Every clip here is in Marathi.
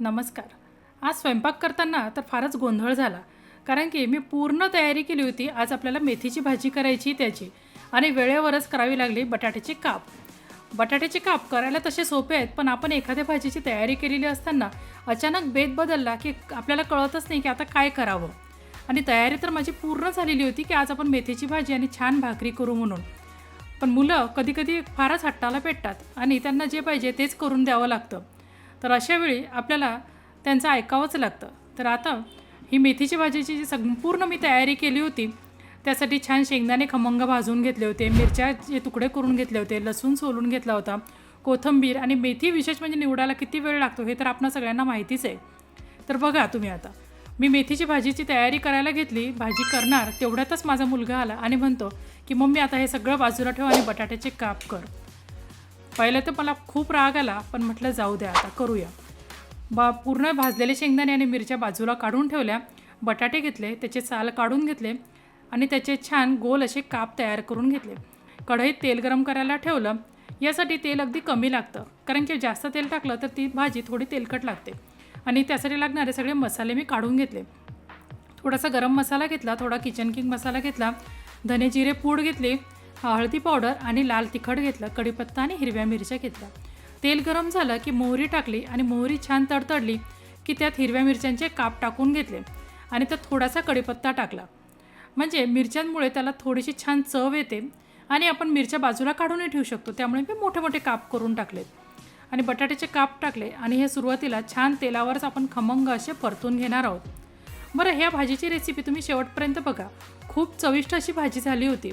नमस्कार. आज स्वयंपाक करताना तर फारच गोंधळ झाला. कारण की मी पूर्ण तयारी केली होती आज आपल्याला मेथीची भाजी करायची त्याची. आणि वेळेवरच करावी लागली बटाट्याचे काप. बटाट्याचे काप करायला तसे सोपे आहेत पण आपण एखाद्या भाजीची तयारी केलेली असताना अचानक बेत बदलला की आपल्याला कळतच नाही की आता काय करावं. आणि तयारी तर माझी पूर्ण झालेली होती की आज आपण मेथीची भाजी आणि छान भाकरी करू म्हणून. पण मुलं कधीकधी फारच हट्टाला पेटतात आणि त्यांना जे पाहिजे तेच करून द्यावं लागतं. तर अशावेळी आपल्याला त्यांचं ऐकावंच लागतं. तर आता ही मेथीची भाजीची जी संपूर्ण मी तयारी केली होती त्यासाठी छान शेंगदाणे खमंग भाजून घेतले होते मिरच्याचे तुकडे करून घेतले होते लसूण सोलून घेतला होता कोथंबीर आणि मेथी विशेष म्हणजे निवडायला किती वेळ लागतो हे तर आपणा सगळ्यांना माहितीच आहे. तर बघा तुम्ही आता मी मेथीची भाजीची तयारी करायला घेतली भाजी करणार तेवढ्यातच माझा मुलगा आला आणि म्हणतो की मम्मी आता हे सगळं बाजूला ठेव आणि बटाट्याचे काप कर. पहिलं तर मला खूप राग आला पण म्हटलं जाऊ द्या आता करूया. बा पूर्ण भाजलेले शेंगदाणे आणि मिरच्या बाजूला काढून ठेवल्या बटाटे घेतले त्याचे साल काढून घेतले आणि त्याचे छान गोल असे काप तयार करून घेतले. कढईत तेल गरम करायला ठेवलं. यासाठी तेल अगदी कमी लागतं कारण की जास्त तेल टाकलं तर ती भाजी थोडी तेलकट लागते. आणि त्यासाठी लागणारे सगळे मसाले मी काढून घेतले. थोडासा गरम मसाला घेतला थोडा किचन किंग मसाला घेतला धने जिरे पूड घेतली हळदी पावडर आणि लाल तिखट घेतलं कढीपत्ता आणि हिरव्या मिरच्या घेतल्या. तेल गरम झालं की मोहरी टाकली आणि मोहरी छान तडतडली की त्यात हिरव्या मिरच्यांचे काप टाकून घेतले आणि त्यात थोडासा कढीपत्ता टाकला. म्हणजे मिरच्यांमुळे त्याला थोडीशी छान चव येते आणि आपण मिरच्या बाजूला काढूनही ठेवू शकतो. त्यामुळे मी मोठे मोठे काप करून टाकलेत आणि बटाट्याचे काप टाकले आणि हे सुरुवातीला छान तेलावरच आपण खमंग असे परतून घेणार आहोत. बरं ह्या भाजीची रेसिपी तुम्ही शेवटपर्यंत बघा. खूप चविष्ट अशी भाजी झाली होती.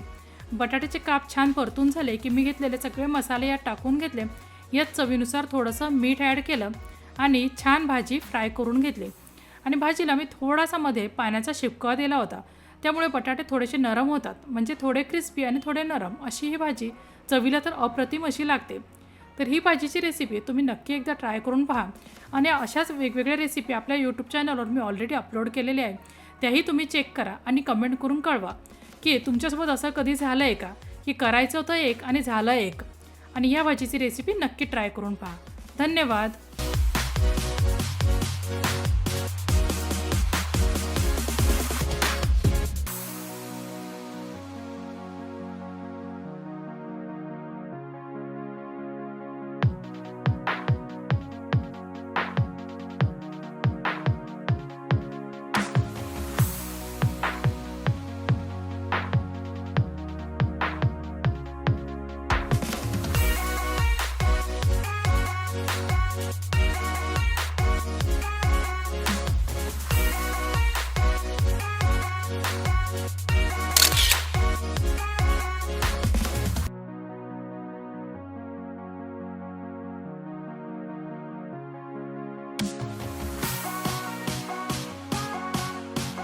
बटाट्याचे काप छान परतून झाले की मी घेतलेले सगळे मसाले यात टाकून घेतले. यात चवीनुसार थोडंसं मीठ ॲड केलं आणि छान भाजी फ्राय करून घेतली. आणि भाजीला मी थोडासा मध्ये पाण्याचा शिपका दिला होता. त्यामुळे बटाटे थोडेसे नरम होतात. म्हणजे थोडे क्रिस्पी आणि थोडे नरम अशी ही भाजी चवीला तर अप्रतिम अशी लागते. तर ही भाजीची रेसिपी तुम्ही नक्की एकदा ट्राय करून पहा. आणि अशाच वेगवेगळ्या रेसिपी आपल्या यूट्यूब चॅनलवर मी ऑलरेडी अपलोड केलेल्या आहे त्याही तुम्ही चेक करा आणि कमेंट करून कळवा. की तुमच्यासोबत असं कधी झालं आहे का? की करायचं होतं एक आणि झालं एक. आणि या भाजीची रेसिपी नक्की ट्राय करून पहा. धन्यवाद.